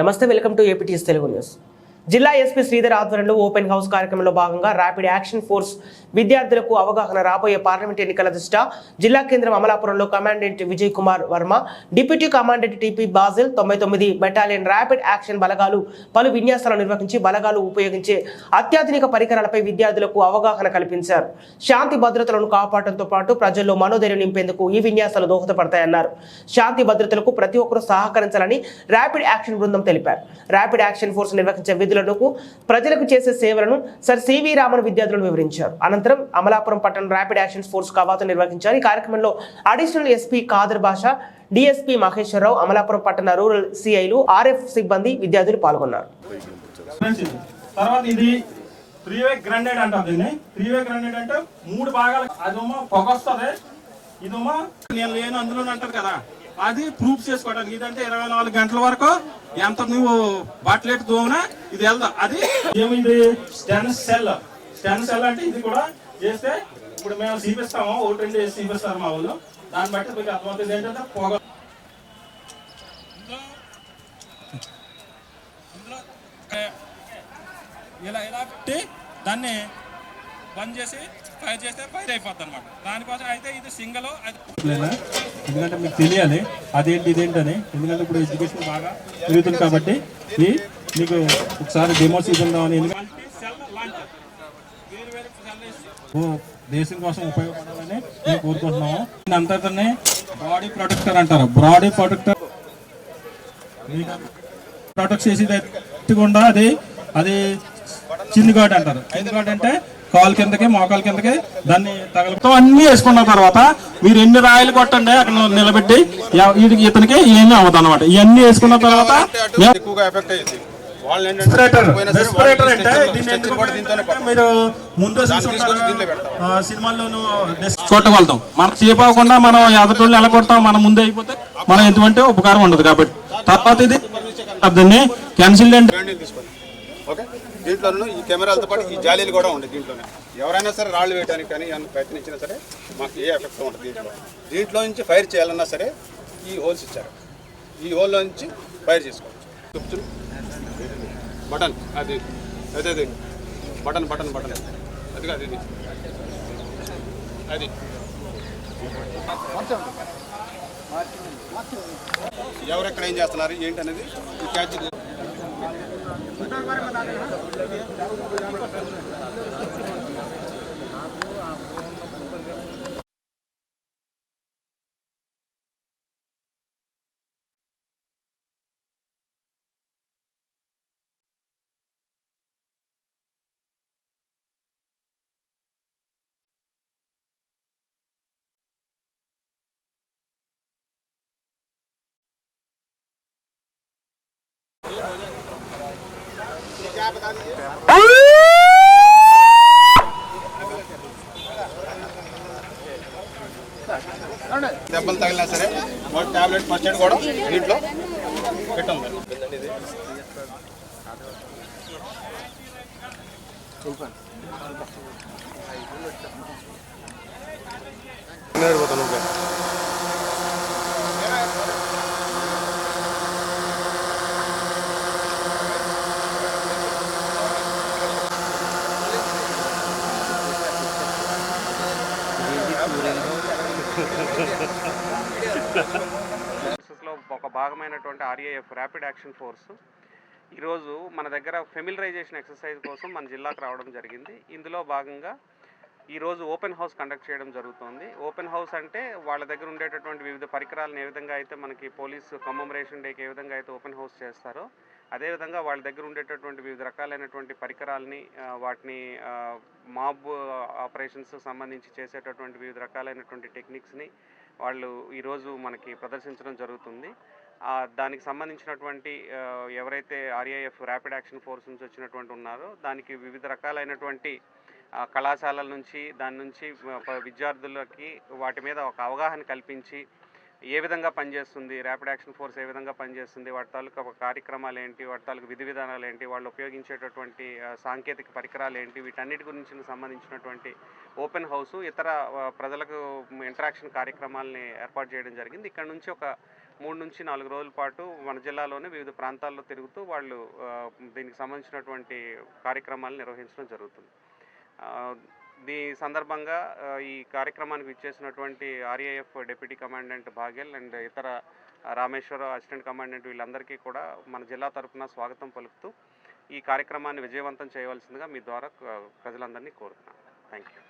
నమస్తే welcome to APTS Telugu news. జిల్లా SP Sridhar ఆధ్వర్యంలో ఓపెన్ హౌస్ కార్యక్రమంలో భాగంగా ర్యాపిడ్ యాక్షన్ ఫోర్స్ విద్యార్థులకు అవగాహన రాబోయే పార్లమెంట్ ఎన్నికల దృష్ట్యా జిల్లా కేంద్రం అమలాపురంలో commandant Vijay Kumar Varma deputy commandant TP Bajil తొంభై తొమ్మిది బెటాలియన్ ర్యాపిడ్ యాక్షన్ బలగాలు పలు విన్యాసాలు నిర్వహించి బలగాలు ఉపయోగించే అత్యాధునిక పరికరాలపై విద్యార్థులకు అవగాహన కల్పించారు. శాంతి భద్రతలను కాపాడటంతో పాటు ప్రజల్లో మనోధైర్యం నింపేందుకు ఈ విన్యాసాలు దోహదపడతాయన్నారు. శాంతి భద్రతలకు ప్రతి ఒక్కరూ సహకరించాలని ర్యాపిడ్ యాక్షన్ బృందం తెలిపారు. ర్యాపిడ్ యాక్షన్ ఫోర్స్ నిర్వహించే విధులకు ప్రజలకు చేసే సేవలను సర్ సివి రామన్ విద్యార్థులు వివరించారు. అనంతరం అమలాపురం పట్టణ ర్యాపిడ్ యాక్షన్ ఫోర్స్ కవాతు నిర్వహించారు. ఈ కార్యక్రమంలో additional SP Kadar Basha DSP Maheswararao Amalapuram పట్టణ రూరల్ సిఐలు ఆర్ఎఫ్ సిబ్బంది విద్యార్థులు పాల్గొన్నారు. తర్వాత ఇది త్రీ వే గ్రాండెడ్ అంటారు దీన్ని. త్రీ వే గ్రాండెడ్ అంటే మూడు భాగాలు. అదేమో ఇదేమో నేను లేను అందులో అంటారు కదా. అది ప్రూఫ్ చేసుకోవడానికి. ఇదంటే ఇరవై నాలుగు గంటల వరకు ఎంత నువ్వు బాట్లెట్ దోమినా ఇది వెళ్దా. అది ఏమైంది? Sten cell. స్టెన్ సెల్ అంటే ఇది కూడా చేస్తే ఇప్పుడు మేము చూపిస్తాము. ఒకటి రెండు వేసి చూపిస్తారు మా వాళ్ళు. దాన్ని బట్టి మీకు అర్థమవుతుంది. ఏంటంటే పొగ ఇలా ఇలా పెట్టి దాన్ని బంద్ చేసి ఫైర్ చేస్తే ఫైర్ అయిపోద్ది అనమాట దానికోసం అయితే ఇది సింగల్ ఎందుకంటే మీకు తెలియాలి అదేంటి ఇదేంటని. ఎందుకంటే ఇప్పుడు ఎడ్యుకేషన్ బాగా పెరుగుతుంది కాబట్టి ఈ మీకు ఒకసారి ఎందుకంటే ఓ దేశం కోసం ఉపయోగపడాలని మేము కోరుకుంటున్నాము. దీని అంతటిని బాడీ ప్రొటెక్టర్ అంటారు. బాడీ ప్రొటెక్టర్ ప్రొటెక్ట్ చేసేది ఎత్తుకుండా అది అది చిన్ని ఘాట్ అంటారు. అంటే కాలు కిందకి మోకాలు కిందకి దాన్ని తగలతో అన్ని వేసుకున్న తర్వాత మీరు ఎన్ని రాయలు కొట్టండి అక్కడ నిలబెట్టి ఇతనికి ఏమీ అవ్వదు అనమాట ఇవన్నీ వేసుకున్న తర్వాత ఎక్కువగా ఎఫెక్ట్ అయ్యింది. మీరు ముందు సినిమాల్లోనూ చూడగలుగుతాం మనకు చేపకుండా మనం ఎదటోళ్ళు ఎలా కొడతాం మనం ముందే అయిపోతే మనం ఎటువంటి ఉపకారం ఉండదు కాబట్టి. తర్వాత ఇది దీన్ని క్యాన్సిల్ అంటే ఓకే దీంట్లోనూ ఈ కెమెరాలతో పాటు ఈ జాలీలు కూడా ఉండే దీంట్లోనే. ఎవరైనా సరే రాళ్ళు వేయడానికి కానీ ఏమైనా ప్రయత్నించినా సరే మాకు ఏ ఎఫెక్ట్ ఉంటుంది దీంట్లో. దీంట్లో నుంచి ఫైర్ చేయాలన్నా సరే ఈ హోల్స్ ఇచ్చారు. ఈ హోల్లో నుంచి ఫైర్ చేసుకోవచ్చు. బటన్ అది అదే అది. Button button button. అది కాదు ఇది. అది. ఎవరెక్కడ ఏం చేస్తున్నారు? ఏంటనేది? క్యాచ్ ఏంటి అనేది ఈ క్యాచ్ దెబ్బలు తగిలినా సరే వాటి టాబ్లెట్ ఫస్ట్ ఎయిడ్ కూడా దీంట్లో పెట్టండి. పోతాను. ఫోర్సెస్లో ఒక భాగమైనటువంటి ఆర్ఏఎఫ్ ర్యాపిడ్ యాక్షన్ ఫోర్స్ ఈరోజు మన దగ్గర ఫెమిలరైజేషన్ ఎక్సర్సైజ్ కోసం మన జిల్లాకు రావడం జరిగింది. ఇందులో భాగంగా ఈరోజు ఓపెన్ హౌస్ కండక్ట్ చేయడం జరుగుతోంది. ఓపెన్ హౌస్ అంటే వాళ్ళ దగ్గర ఉండేటటువంటి వివిధ పరికరాలను ఏ విధంగా అయితే మనకి పోలీసు కమ్మమరేషన్ డేకి ఏ విధంగా అయితే ఓపెన్ హౌస్ చేస్తారో అదేవిధంగా వాళ్ళ దగ్గర ఉండేటటువంటి వివిధ రకాలైనటువంటి పరికరాలని వాటిని మాబ్ ఆపరేషన్స్ సంబంధించి చేసేటటువంటి వివిధ రకాలైనటువంటి టెక్నిక్స్ని వాళ్ళు ఈరోజు మనకి ప్రదర్శించడం జరుగుతుంది. దానికి సంబంధించినటువంటి ఎవరైతే ఆర్ఏఎఫ్ ర్యాపిడ్ యాక్షన్ ఫోర్స్ నుంచి వచ్చినటువంటి ఉన్నారో దానికి వివిధ రకాలైనటువంటి కళాశాలల నుంచి దాని నుంచి విద్యార్థులకి వాటి మీద ఒక అవగాహన కల్పించి ఏ విధంగా పనిచేస్తుంది ర్యాపిడ్ యాక్షన్ ఫోర్స్ ఏ విధంగా పనిచేస్తుంది వాటి తాలూకా కార్యక్రమాలు ఏంటి వాటి తాలూకు విధి విధానాలు ఏంటి వాళ్ళు ఉపయోగించేటటువంటి సాంకేతిక పరికరాలు ఏంటి వీటన్నిటి గురించి సంబంధించినటువంటి ఓపెన్ హౌస్ ఇతర ప్రజలకు ఇంటరాక్షన్ కార్యక్రమాలని ఏర్పాటు చేయడం జరిగింది. ఇక్కడ నుంచి ఒక మూడు నుంచి నాలుగు రోజుల పాటు మన జిల్లాలోని వివిధ ప్రాంతాల్లో తిరుగుతూ వాళ్ళు దీనికి సంబంధించినటువంటి కార్యక్రమాలు నిర్వహించడం జరుగుతుంది. దీని సందర్భంగా ఈ కార్యక్రమానికి ఇచ్చేసినటువంటి RAF deputy commandant Bhagel and ఇతర రామేశ్వర అసిస్టెంట్ కమాండెంట్ వీళ్ళందరికీ కూడా మన జిల్లా తరఫున స్వాగతం పలుకుతూ ఈ కార్యక్రమాన్ని విజయవంతం చేయవలసిందిగా మీ ద్వారా ప్రజలందరినీ కోరుతున్నాను. Thank you